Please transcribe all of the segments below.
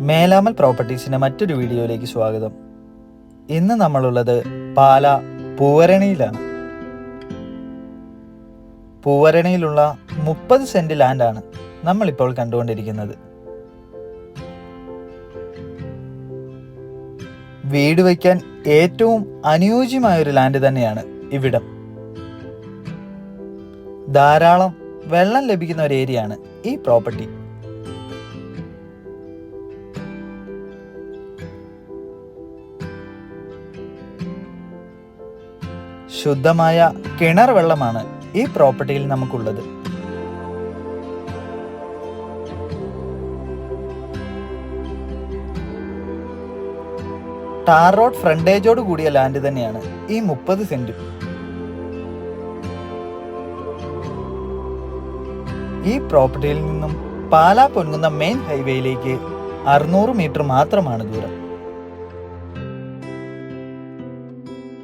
മേലാമൽ പ്രോപ്പർട്ടീസിന്റെ മറ്റൊരു വീഡിയോയിലേക്ക് സ്വാഗതം. ഇന്ന് നമ്മളുള്ളത് പാല പൂവരണിയിലാണ്. പൂവരണിയിലുള്ള മുപ്പത് സെന്റ് ലാൻഡാണ് നമ്മളിപ്പോൾ കണ്ടുകൊണ്ടിരിക്കുന്നത്. വീട് വയ്ക്കാൻ ഏറ്റവും അനുയോജ്യമായ ഒരു ലാൻഡ് തന്നെയാണ് ഇവിടം. ധാരാളം വെള്ളം ലഭിക്കുന്ന ഒരു ഏരിയയാണ് ഈ പ്രോപ്പർട്ടി. ശുദ്ധമായ കിണർ വെള്ളമാണ് ഈ പ്രോപ്പർട്ടിയിൽ നമുക്കുള്ളത്. ടാർ റോഡ് ഫ്രണ്ടേജോട് കൂടിയ ലാൻഡ് തന്നെയാണ് ഈ മുപ്പത് സെന്റ്. ഈ പ്രോപ്പർട്ടിയിൽ നിന്നും പാലാ പൊൻകുന്ന മെയിൻ ഹൈവേയിലേക്ക് അറുന്നൂറ് മീറ്റർ മാത്രമാണ് ദൂരം.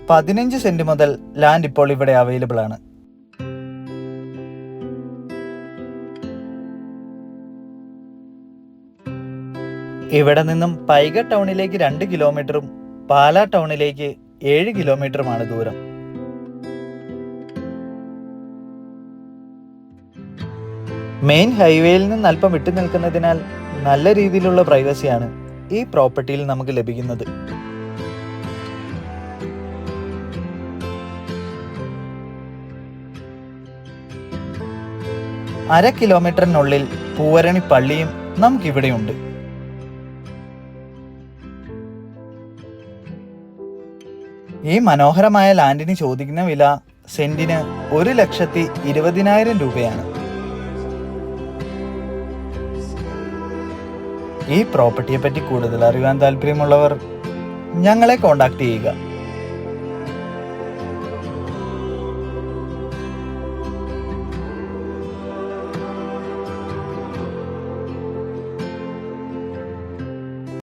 പതിനഞ്ച് സെന്റ് മുതൽ ലാൻഡ് ഇപ്പോൾ ഇവിടെ അവൈലബിൾ ആണ്. ഇവിടെ നിന്നും പൈക ടൗണിലേക്ക് രണ്ട് കിലോമീറ്ററും പാലാ ടൗണിലേക്ക് ഏഴ് കിലോമീറ്ററുമാണ് ദൂരം. മെയിൻ ഹൈവേയിൽ നിന്ന് അല്പം വിട്ടു നിൽക്കുന്നതിനാൽ നല്ല രീതിയിലുള്ള പ്രൈവസിയാണ് ഈ പ്രോപ്പർട്ടിയിൽ നമുക്ക് ലഭിക്കുന്നത്. അര കിലോമീറ്ററിനുള്ളിൽ പൂവരണി പള്ളിയും നമുക്കിവിടെയുണ്ട്. ഈ മനോഹരമായ ലാൻഡിന് ചോദിക്കുന്ന വില സെന്റിന് ഒരു ലക്ഷത്തി ഇരുപതിനായിരം രൂപയാണ്. ഈ പ്രോപ്പർട്ടിയെ പറ്റി കൂടുതൽ അറിയാൻ താല്പര്യമുള്ളവർ ഞങ്ങളെ കോൺടാക്ട് ചെയ്യുക.